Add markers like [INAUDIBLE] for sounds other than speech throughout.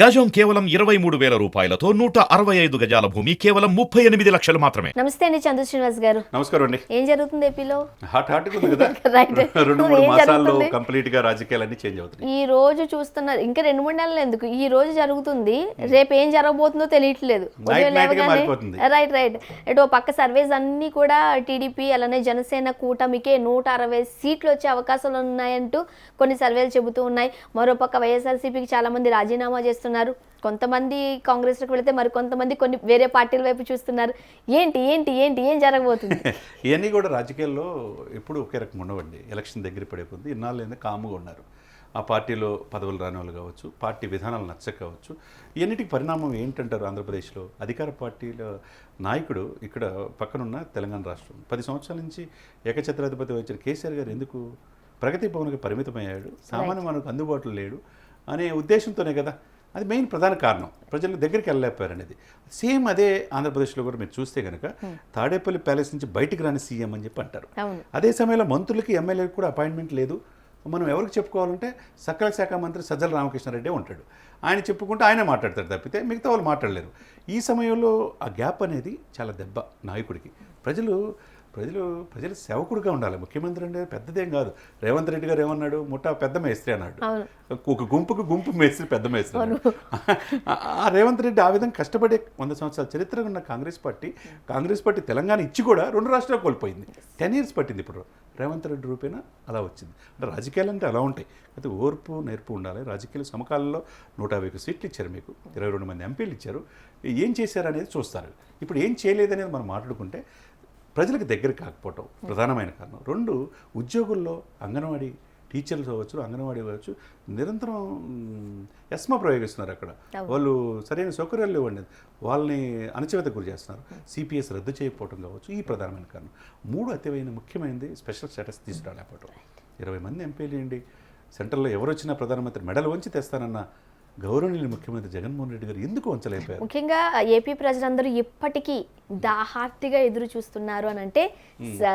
గజం కేవలం ఇరవై మూడు వేల రూపాయలతో నూట అరవై ఐదు గజాల భూమి కేవలం ముప్పై ఎనిమిది లక్షలు మాత్రమే. నమస్తే అండి చంద్ర శ్రీనివాస్ గారు. నమస్కారం అండి. ఏం జరుగుతుంది ఏపీలో? హాట్ హాట్ ఉంది కదా. [LAUGHS] Right. రెండు మూడు ఏం మాసాల్లో జరుగుతుంది? కంప్లీట్గా రాజకీయాలన్నీ చేంజ్ అవుతున్నాయి. ఈ రోజు చూస్తున్నారు ఇంకా రెండు మూడు నెలలు ఎందుకు? ఈ రోజు జరుగుతుంది. రేపు ఏం జరగబోతుందో తెలియట్లేదు. Night night గా మారిపోతుంది. రైట్ రైట్ ఇటు ఓ పక్క సర్వేస్ అన్ని కూడా టీడీపీ అలానే జనసేన కూటమికే నూట అరవై సీట్లు వచ్చే అవకాశాలు ఉన్నాయంటూ కొన్ని సర్వేలు చెబుతూ ఉన్నాయి. మరో పక్క వైఎస్ఆర్సీపీకి చాలా మంది రాజీనామా చేస్తున్నారు. కొంతమంది కాంగ్రెస్లోకి వెళితే మరి కొంతమంది కొన్ని వేరే పార్టీల వైపు చూస్తున్నారు. ఏంటి ఏంటి ఏంటి ఏం జరగబోతుంది? [LAUGHS] ఇవన్నీ కూడా రాజకీయాల్లో ఎప్పుడు ఒకే రకం ఉండవండి. ఎలక్షన్ దగ్గర పడే కొద్ది ఇన్నాళ్ళు ఏందో కాముగా ఉన్నారు. ఆ పార్టీలో పదవులు రాని వాళ్ళు కావచ్చు పార్టీ విధానాలు నచ్చక కావచ్చు ఇవన్నిటికి పరిణామం ఏంటంటారు ఆంధ్రప్రదేశ్లో? అధికార పార్టీల నాయకుడు ఇక్కడ పక్కనున్న తెలంగాణ రాష్ట్రం. పది సంవత్సరాల నుంచి ఏకఛత్రాధిపతి వచ్చిన కేసీఆర్ గారు ఎందుకు ప్రగతి భవన్కి పరిమితమయ్యాడు? సామాన్య మనకు అందుబాటులో లేడు అనే ఉద్దేశంతోనే కదా అది మెయిన్ ప్రధాన కారణం. ప్రజల దగ్గరికి వెళ్ళలేకపోయారు అనేది. సేమ్ అదే ఆంధ్రప్రదేశ్లో కూడా మీరు చూస్తే కనుక తాడేపల్లి ప్యాలెస్ నుంచి బయటికి రాని సీఎం అని చెప్పి అంటారు. అదే సమయంలో మంత్రులకి ఎమ్మెల్యేలకు కూడా అపాయింట్మెంట్ లేదు. మనం ఎవరికి చెప్పుకోవాలంటే సకల శాఖ మంత్రి సజ్జల రామకృష్ణారెడ్డి ఉంటాడు. ఆయన చెప్పుకుంటే ఆయనే మాట్లాడతారు తప్పితే మిగతా వాళ్ళు మాట్లాడలేరు. ఈ సమయంలో ఆ గ్యాప్ అనేది చాలా దెబ్బ నాయకుడికి. ప్రజలు ప్రజలు ప్రజల సేవకుడిగా ఉండాలి. ముఖ్యమంత్రి అంటే పెద్దదేం కాదు. రేవంత్ రెడ్డి గారు ఏమన్నాడు? ముఠా పెద్ద మేస్త్రి అన్నాడు. ఒక గుంపుకు గుంపు మేస్త్రి పెద్ద మేస్త్రి. ఆ రేవంత్ రెడ్డి ఆ విధంగా కష్టపడే వంద సంవత్సరాల చరిత్ర ఉన్న కాంగ్రెస్ పార్టీ కాంగ్రెస్ పార్టీ తెలంగాణ ఇచ్చి కూడా రెండు రాష్ట్రాలు కోల్పోయింది. టెన్ ఇయర్స్ పట్టింది ఇప్పుడు. రేవంత్ రెడ్డి రూపేణ అలా వచ్చింది. అంటే రాజకీయాలు అంటే అలా ఉంటాయి. అయితే ఓర్పు నేర్పు ఉండాలి. రాజకీయాలు సమకాలంలో నూట యాభై సీట్లు ఇచ్చారు మీకు. ఇరవై రెండు మంది ఎంపీలు ఇచ్చారు. ఏం చేశారు అనేది చూస్తారు. ఇప్పుడు ఏం చేయలేదనేది మనం మాట్లాడుకుంటే ప్రజలకు దగ్గర కాకపోవటం ప్రధానమైన కారణం. రెండు ఉద్యోగుల్లో అంగన్వాడీ టీచర్లు కావచ్చు అంగన్వాడీ కావచ్చు నిరంతరం ఎస్మా ప్రయోగిస్తున్నారు అక్కడ. వాళ్ళు సరైన సౌకర్యాలు లేవండి. వాళ్ళని అణచివేత గురి చేస్తున్నారు. సిపిఎస్ రద్దు చేయకపోవడం కావచ్చు ఈ ప్రధానమైన కారణం. మూడు అతివైన ముఖ్యమైనది స్పెషల్ స్టేటస్ తీసుకురాలేకపోవటం. ఇరవై మంది ఎంపీలు ఏంటి? సెంట్రల్లో ఎవరు వచ్చినా ప్రధానమంత్రి మెడలు వంచి తెస్తానన్న గౌరవనీయులు ముఖ్యమంత్రి జగన్మోహన్ రెడ్డి గారు ఎందుకు వంచలేకపోయారు? ముఖ్యంగా ఏపీ ప్రజలందరూ ఇప్పటికీ దాహార్తిగా ఎదురు చూస్తున్నారు అని అంటే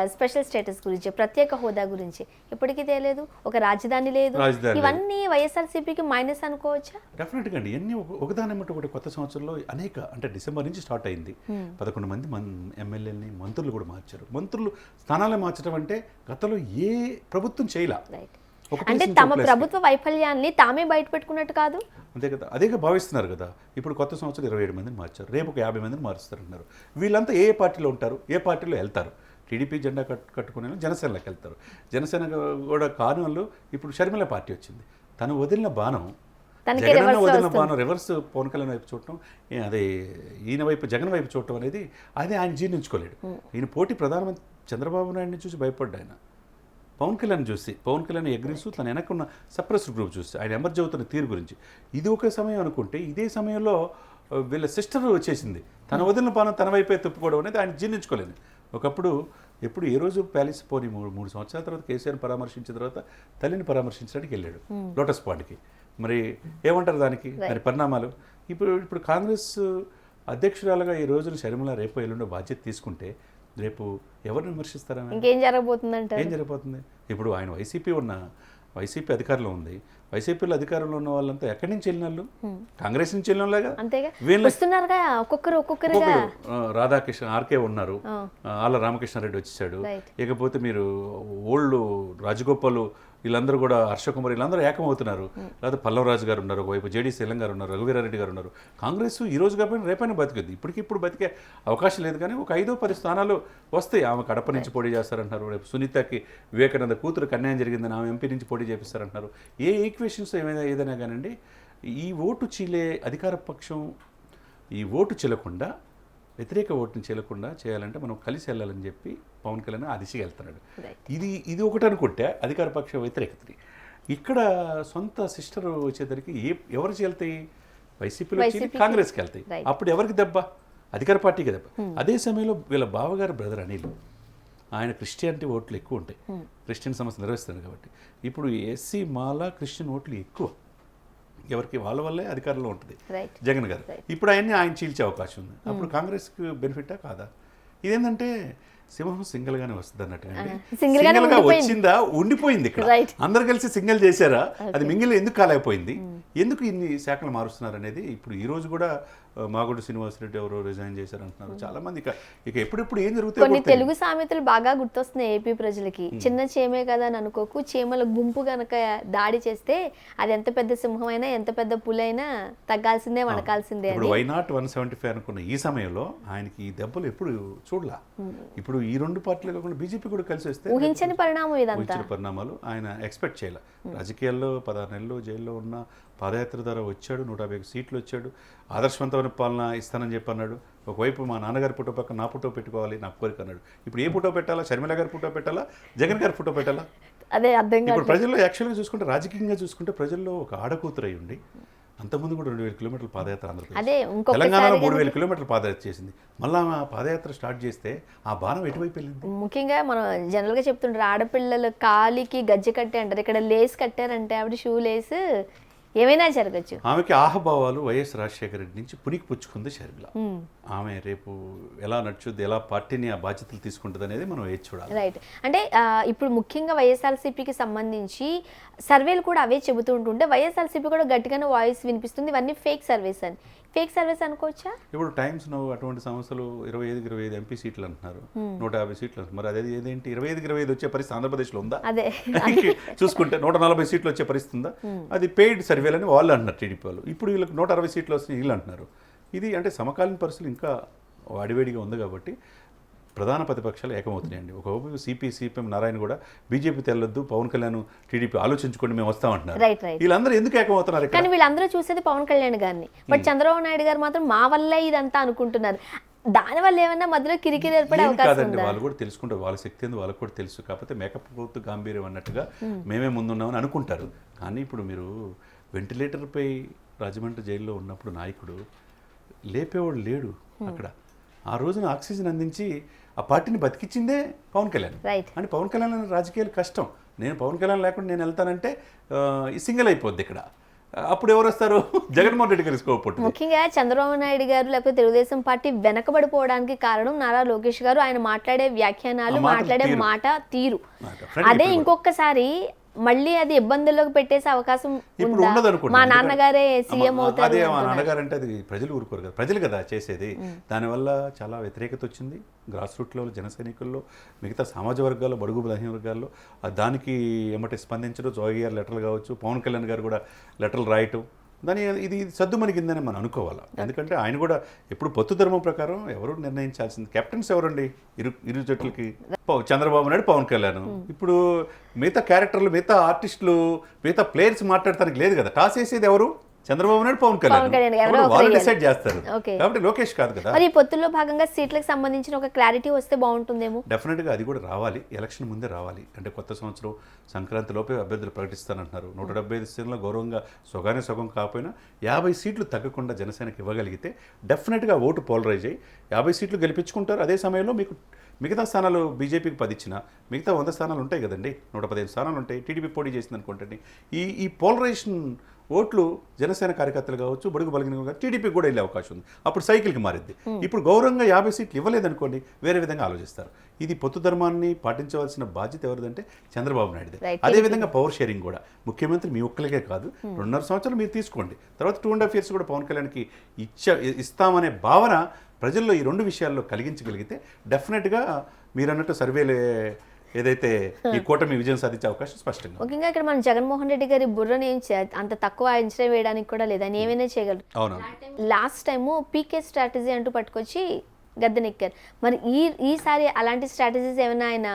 స్పెషల్ స్టేటస్ గురించి ప్రత్యేక హోదా గురించి. ఇప్పటికీ తెలియదు ఒక రాజధాని లేదు. ఇవన్నీ వైఎస్ఆర్సీపీకి మైనస్ అనుకోవచ్చా? డెఫినెట్గా అండి. ఇవన్నీ ఒక- ఒకదాని ఒకటి కొత్త సంవత్సరంలో అనేక అంటే డిసెంబర్ నుంచి స్టార్ట్ అయింది. పదకొండు మంది మన్ ఎమ్మెల్యేలని మంత్రులు కూడా మార్చారు. మంత్రులు స్థానాలే మార్చడం అంటే గతంలో ఏ ప్రభుత్వం చేయలా. రైట్ అంటే తమ. ప్రభుత్వ వైఫల్యాన్ని తామే బయట పెట్టుకున్నట్టు కాదు? అంతే కదా. అదేగా భావిస్తున్నారు కదా. ఇప్పుడు కొత్త సంవత్సరం ఇరవై ఏడు మందిని మార్చారు. రేపు ఒక యాభై మందిని మారుస్తారంటున్నారు వీళ్ళంతా ఏ పార్టీలో ఉంటారు? ఏ పార్టీలో వెళ్తారు? టీడీపీ జెండా కట్ కట్టుకునే జనసేనలోకి వెళ్తారు. జనసేన కూడా కాని వాళ్ళు ఇప్పుడు షర్మిల పార్టీ వచ్చింది. తను వదిలిన బాణం లో వదిలిన. బాణం రివర్స్ పవన్ కళ్యాణ్ వైపు చూడటం అదే ఈయన వైపు జగన్ వైపు చూడటం అనేది అది ఆయన జీర్ణించుకోలేడు. ఈయన పోటీ ప్రధానమంత్రి చంద్రబాబు నాయుడిని చూసి భయపడ్డా ఆయన పవన్ కళ్యాణ్ చూసి పవన్ కళ్యాణ్ ఎగ్రీస్తూ తన వెనకున్న సప్రెస్డ్ గ్రూప్ చూసి ఆయన ఎమర్జ్ అవుతున్న తీరు గురించి. ఇది ఒక సమయం అనుకుంటే ఇదే సమయంలో వీళ్ళ సిస్టర్ వచ్చేసింది. తన వదిలిన పానం తన వైపే తిప్పుకోవడం అనేది ఆయన జీర్ణించుకోలేదు. ఒకప్పుడు ఎప్పుడు ఏ రోజు ప్యాలెస్ పోని మూడు మూడు సంవత్సరాల తర్వాత కేసీఆర్ పరామర్శించిన తర్వాత తల్లిని పరామర్శించడానికి వెళ్ళాడు లోటస్ పాండ్కి. మరి ఏమంటారు దానికి? దాని పరిణామాలు? ఇప్పుడు ఇప్పుడు కాంగ్రెస్ అధ్యక్షురాలుగా ఈ రోజున షర్మిల రేపు ఎల్లుండో బాధ్యత తీసుకుంటే రేపు ఎవరిని విమర్శిస్తారని? ఇంకేం జరగబోతుందంటారు? ఏం జరిగిపోతుంది ఇప్పుడు ఆయన వైసీపీ ఉన్న వైసీపీ అధికారంలో ఉంది. వైసీపీలో అధికారంలో ఉన్న వాళ్ళంతా ఎక్కడి నుంచి వెళ్ళిన వాళ్ళు కాంగ్రెస్ నుంచి వెళ్ళిన వాళ్ళే కదా. అంతేగా. వీళ్ళ వస్తున్నారుగా ఒక్కొక్కరు ఒక్కొక్కరుగా. రాధాకృష్ణ ఆర్కే ఉన్నారు. ఆళ్ళ రామకృష్ణారెడ్డి వచ్చేసాడు. ఇకపోతే మీరు ఓల్డ్ రాజగోపాల్ వీళ్ళందరూ కూడా హర్షకుమార్ వీళ్ళందరూ ఏకమవుతున్నారు. లేదా పల్లవరాజు గారు ఉన్నారు ఒకవైపు జేడీ శీలం గారు ఉన్నారు రఘువీరారెడ్డి గారు ఉన్నారు. కాంగ్రెస్ ఈ రోజు కాకపోయినా రేపైనా బతికింది ఇప్పటికిప్పుడు బతికే అవకాశం లేదు కానీ ఒక ఐదో పది స్థానాలు వస్తాయి. ఆమె కడప నుంచి పోటీ చేస్తారంటున్నారు. రేపు సునీతకి వివేకానంద కూతురు అన్యాయం జరిగిందని ఆమె ఎంపీ నుంచి పోటీ చేపిస్తారంటున్నారు. ఏ ఈక్వేషన్స్ ఏమైనా ఏదైనా కానివ్వండి ఈ ఓటు చీలే అధికార పక్షం ఈ ఓటు చెల్లకుండా వ్యతిరేక ఓటుని చెల్లకుండా చేయాలంటే మనం కలిసి వెళ్ళాలని చెప్పి పవన్ కళ్యాణ్ ఆ దిశగా వెళ్తున్నాడు. ఇది ఇది ఒకటి అనుకుంటే అధికార పక్ష వ్యతిరేకతని. ఇక్కడ సొంత సిస్టర్ వచ్చేసరికి ఏ ఎవరు వెళ్తాయి? వైసీపీలో. కాంగ్రెస్కి వెళ్తాయి. అప్పుడు ఎవరికి దెబ్బ? అధికార పార్టీకి దెబ్బ. అదే సమయంలో వీళ్ళ బావగారు బ్రదర్ అనిల్ ఆయన క్రిస్టియానిటీ ఓట్లు ఎక్కువ ఉంటాయి. క్రిస్టియన్ సమస్య నిర్వహిస్తారు కాబట్టి. ఇప్పుడు ఎస్సీ మాల క్రిస్టియన్ ఓట్లు ఎక్కువ. ఎవరికి? వాళ్ళ వల్లే అధికారంలో ఉంటుంది. జగన్ గారు. ఇప్పుడు ఆయన్ని ఆయన చీల్చే అవకాశం ఉంది. అప్పుడు కాంగ్రెస్కి బెనిఫిటా కాదా? ఇదేంటంటే సింహం సింగిల్ గానే వస్తుంది గానే Single గా. వచ్చిందా? ఉండిపోయింది ఇక్కడ. అందరు కలిసి సింగిల్ చేశారా? అది మింగిల్ ఎందుకు కాలేకపోయింది? ఎందుకు ఇన్ని శాఖలు మారుస్తున్నారు అనేది ఇప్పుడు ఈ రోజు కూడా మాగుడు శ్రీనివాసరెడ్డి ఎవరో రిజైన్ చేశారు అంటున్నారు చాలా మంది ఇక ఇక ఎప్పుడెప్పుడు ఏం జరుగుతాయో కొన్ని. తెలుగు సామెతలు బాగా గుర్తొస్తున్నాయి ఏపీ ప్రజలకి. చిన్న చీమే కదా అని అనుకోకు చీమల గుంపు గనక దాడి చేస్తే అది ఎంత పెద్ద సింహమైనా ఎంత పెద్ద పులైనా తగ్గాల్సిందే వణకాల్సిందే why not one seventy five అనుకున్న ఈ సమయంలో ఆయనకి ఈ దెబ్బలు ఎప్పుడు చూడలా? ఇప్పుడు ఈ రెండు పార్టీలు కాకుండా బీజేపీ కూడా కలిసి వస్తే ఊహించని పరిణామం ఇదంతా. పరిణామాలు ఆయన ఎక్స్పెక్ట్ చేయాల. రాజకీయాల్లో పదహారు నెలలు జైల్లో ఉన్న పాదయాత్ర ద్వారా వచ్చాడు నూట యాభై సీట్లు వచ్చాడు. ఆదర్శవంతమైన పాలన ఇస్తానని చెప్పి అన్నాడు ఒకవైపు మా నాన్నగారి ఫోటో పక్కన నా ఫోటో పెట్టుకోవాలి నా కోరిక అన్నాడు. ఇప్పుడు ఏ ఫోటో పెట్టాలా? షర్మిల గారి ఫోటో పెట్టాలా? జగన్ గారి ఫోటో పెట్టాలా? అదే అర్థం ఇప్పుడు ప్రజల్లో యాక్చువల్గా చూసుకుంటే రాజకీయంగా చూసుకుంటే ప్రజల్లో ఒక ఆడకూతురు ఉండి అంతకుముందు కూడా రెండు వేల కిలోమీటర్ల పాదయాత్ర ఆంధ్రప్రదేశ్. తెలంగాణలో మూడు వేల కిలోమీటర్ల పాదయాత్ర చేసింది. మళ్ళా ఆ పాదయాత్ర స్టార్ట్ చేస్తే ఆ బాణం ఎటువైపు వెళ్ళింది? ముఖ్యంగా మనం జనరల్గా చెప్తుంటారు ఆడపిల్లలు కాలికి గజ్జె కట్టే అంటారు. ఇక్కడ లేస్ కట్టారంటే ఆవిడ షూ లేస్ ఏమైనా జరగచ్చు. ఆమెకి ఆహభావాలు వైఎస్ రాజశేఖర రెడ్డి నుంచి పునికి పుచ్చుకుంది షర్మిల ఆమె రేపు ఎలా నడుచుద్ది ఎలా పార్టీని ఆ బాధ్యతలు తీసుకుంటుంది అనేది మనం వేచి చూడాలి. రైట్. అంటే ఇప్పుడు ముఖ్యంగా వైఎస్ఆర్సీపీకి సంబంధించి సర్వేలు కూడా అవే చెబుతూ ఉంటుంటే వైఎస్ఆర్సీపీ కూడా గట్టిగానే వాయిస్ వినిపిస్తుంది. ఇవన్నీ ఫేక్ సర్వేస్ అని. ఫేక్ సర్వేస్ అనుకోవచ్చా? ఇప్పుడు టైమ్స్ నవ్వు అటువంటి సంస్థలు ఇరవై ఐదు ఇరవై ఐదు ఎంపీ సీట్లు అంటున్నారు. నూట యాభై సీట్లు అంటున్నారు. మరి అదే ఏదేంటి? ఇరవై ఐదు ఇరవై ఐదు వచ్చే పరిస్థితి ఆంధ్రప్రదేశ్లో ఉందా? అదే. చూసుకుంటే నూట నలభై సీట్లు వచ్చే పరిస్థితి ఉందా? అది పెయిడ్ సర్వేలని వాళ్ళు అంటున్నారు టీడీపీ వాళ్ళు. ఇప్పుడు వీళ్ళకి నూట అరవై సీట్లు వస్తాయి వీళ్ళు అంటున్నారు. ఇది అంటే సమకాలీన పరిస్థితులు ఇంకా వాడివేడిగా ఉంది కాబట్టి ప్రధాన ప్రతిపక్షాలు ఏకమవుతున్నాయండి. ఒకవైపు సిపి సిపిఎం నారాయణ కూడా బీజేపీ తెల్లొద్దు పవన్ కళ్యాణ్ టీడీపీ ఆలోచించుకోండి మేము వస్తామంటున్నారు. వీళ్ళందరూ ఎందుకు ఏకమవుతున్నారు కానీ వీళ్ళందరూ చూసేది పవన్ కళ్యాణ్ గారిని. బట్ చంద్రబాబు నాయుడు గారు మాత్రం మా వల్లే ఇదంతా అనుకుంటున్నారు. దాని వల్ల ఏమన్నా మధ్యలో కిరికిరి ఏర్పడే అవకాశం కాదండి ఉందా? వాళ్ళు కూడా తెలుసుకుంటారు వాళ్ళ శక్తి ఏందో వాళ్ళకి కూడా తెలుసు. కాకపోతే మేకప్ పోతు గాంభీర్యం అన్నట్టుగా మేమే ముందున్నామని అనుకుంటారు. కానీ ఇప్పుడు మీరు వెంటిలేటర్పై రాజమండ్రి జైల్లో ఉన్నప్పుడు నాయకుడు లేపేవాడు లేడు అక్కడ. ఆ రోజున ఆక్సిజన్ అందించి ఆ పార్టీని బతికించిందే పవన్ కళ్యాణ్. రైట్ అంటే పవన్ కళ్యాణ్ రాజకీయాలు కష్టం. నేను పవన్ కళ్యాణ్ లేకుండా నేను వెళ్తానంటే సింగిల్ అయిపోద్ది ఇక్కడ. అప్పుడు ఎవరు వస్తారు? [LAUGHS] జగన్మోహన్ రెడ్డి గారి స్కోప్ ముఖ్యంగా చంద్రబాబు నాయుడు గారు లేకపోతే తెలుగుదేశం పార్టీ వెనకబడిపోవడానికి కారణం నారా లోకేష్ గారు ఆయన మాట్లాడే వ్యాఖ్యానాలు మాట్లాడే. మాట తీరు. అదే. ఇంకొకసారి మళ్ళీ అది ఇబ్బందుల్లోకి పెట్టేసే అవకాశం ఇప్పుడు ఉండదు అనుకోండి మా నాన్నగారే సీఎం అవుతారు అదే మా అంటున్నారు. నాన్నగారు అంటే అది ప్రజలు ఊరుకోరు కదా. ప్రజలు కదా చేసేది. దానివల్ల చాలా వ్యతిరేకత వచ్చింది. గ్రాస్ రూట్ లెవెల్ జన సైనికుల్లో మిగతా సమాజ వర్గాల్లో బడుగు బలహీన వర్గాల్లో దానికి ఏమంటే స్పందించడం జోగి గారు లెటర్లు కావచ్చు పవన్ కళ్యాణ్ గారు కూడా లెటర్లు రాయటం దాని ఇది ఇది సద్దు మనకిందని మనం అనుకోవాలి. ఎందుకంటే ఆయన కూడా ఎప్పుడు పొత్తు ధర్మం ప్రకారం ఎవరు నిర్ణయించాల్సింది. కెప్టెన్స్ ఎవరండి? ఇరు ఇరు జట్లకి. చంద్రబాబు నాయుడు పవన్ కళ్యాణ్. ఇప్పుడు మిగతా క్యారెక్టర్లు మిగతా ఆర్టిస్టులు మిగతా ప్లేయర్స్ మాట్లాడటానికి లేదు కదా. టాస్ వేసేది ఎవరు? చంద్రబాబు నాయుడు పవన్ కళ్యాణ్. వాళ్ళు. డిసైడ్ చేస్తారు. కాబట్టి లోకేష్ కాదు కదా. మరి పొత్తుల్లో భాగంగా సీట్లకు సంబంధించిన ఒక క్లారిటీ వస్తే బాగుంటుందేమో? డెఫినెట్గా అది కూడా రావాలి. ఎలక్షన్ ముందే రావాలి. అంటే కొత్త సంవత్సరం సంక్రాంతి లోపే అభ్యర్థులు ప్రకటిస్తానంటున్నారు. నూట డెబ్బై ఐదు సీట్లలో గౌరవంగా సొగానే సగం కాకపోయినా యాభై సీట్లు తగ్గకుండా జనసేనకి ఇవ్వగలిగితే డెఫినెట్గా ఓటు పోలరైజ్ అయ్యి యాభై సీట్లు గెలిపించుకుంటారు. అదే సమయంలో మీకు మిగతా స్థానాలు బీజేపీకి పది ఇచ్చినా మిగతా వంద స్థానాలు ఉంటాయి కదండి. నూట పదిహేను స్థానాలు ఉంటాయి. టీడీపీ పోటీ చేసింది అనుకుంటండి ఈ ఈ పోలరైజేషన్ ఓట్లు జనసేన కార్యకర్తలు కావచ్చు బడుగు బలిగిన టీడీపీకి కూడా వెళ్ళే అవకాశం ఉంది. అప్పుడు సైకిల్కి మారిద్ది ఇప్పుడు గౌరవంగా యాభై సీట్లు ఇవ్వలేదనుకోండి వేరే విధంగా ఆలోచిస్తారు. ఇది పొత్తు ధర్మాన్ని పాటించవలసిన బాధ్యత ఎవరిదంటే చంద్రబాబు నాయుడుదే. Right. అదే విధంగా పవర్ షేరింగ్ కూడా. ముఖ్యమంత్రి మీ ఒక్కరికే కాదు. రెండున్నర సంవత్సరాలు మీరు తీసుకోండి. తర్వాత టూ అండ్ హాఫ్ ఇయర్స్ కూడా పవన్ కళ్యాణ్కి ఇచ్చ ఇస్తామనే భావన ప్రజల్లో ఈ రెండు విషయాల్లో కలిగించగలిగితే డెఫినెట్గా మీరు అన్నట్టు సర్వేలు ఏదైతే ఈ కూటమి విజయం సాధించే అవకాశం స్పష్టంగా. ముఖ్యంగా ఇక్కడ మనం జగన్మోహన్ రెడ్డి గారి బుర్రని ఏం అంత తక్కువ అంచనా వేయడానికి కూడా లేదు. ఆయన ఏమైనా చేయగలరు? అవునవును లాస్ట్ టైము పీకే స్ట్రాటజీ అంటూ పట్టుకొచ్చి గద్దెనెక్కారు. మరి ఈ ఈసారి అలాంటి స్ట్రాటజీస్ ఏమైనా ఆయన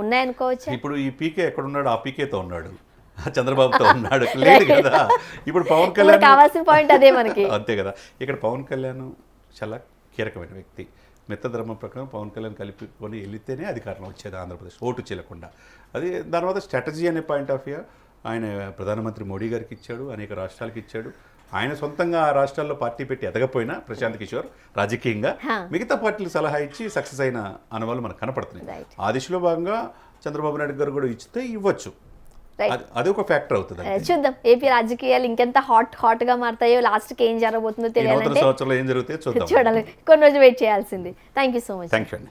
ఉన్నాయనుకోవచ్చా? ఇప్పుడు ఈ పీకే ఎక్కడ ఉన్నాడు ఆ పీకేతో ఉన్నాడు. చంద్రబాబుతో ఉన్నాడు. [LAUGHS] లేదు కదా. ఇప్పుడు పవన్ [LAUGHS] కళ్యాణ్ కావాల్సిన పాయింట్ అదే మనకి. [LAUGHS] అంతే కదా. ఇక్కడ పవన్ కళ్యాణ్ చాలా కీలకమైన వ్యక్తి. మిత్తధర్మం ప్రకారం పవన్ కళ్యాణ్ కలుపుకొని వెళితేనే అధికారంలో వచ్చేది ఆంధ్రప్రదేశ్ ఓటు చెల్లకుండా అది దాని తర్వాత స్ట్రాటజీ అనే పాయింట్ ఆఫ్ వ్యూ ఆయన ప్రధానమంత్రి మోడీ గారికి ఇచ్చాడు అనేక రాష్ట్రాలకు ఇచ్చాడు ఆయన సొంతంగా ఆ రాష్ట్రాల్లో పార్టీ పెట్టి ఎదగపోయినా ప్రశాంత్ కిషోర్ రాజకీయంగా. మిగతా పార్టీలు సలహా ఇచ్చి సక్సెస్ అయిన అనుభవాలు మనకు కనపడుతున్నాయి. ఆ దిశలో భాగంగా చంద్రబాబు నాయుడు గారు కూడా ఇచ్చితే ఇవ్వచ్చు. అది- ఒక ఫ్యాక్టర్ అవుతుంది ఆ, చూద్దాం. ఏపీ రాజకీయాలు ఇంకెంత హాట్ హాట్గా మారుతాయో లాస్ట్కి ఏం జరగబోతుందో తెలియాలంటే సంవత్సరంలో ఏం జరుగుతాయో చూడాలి. కొన్ని రోజులు వెయిట్ చేయాల్సింది. Thank you so much thank you అండి.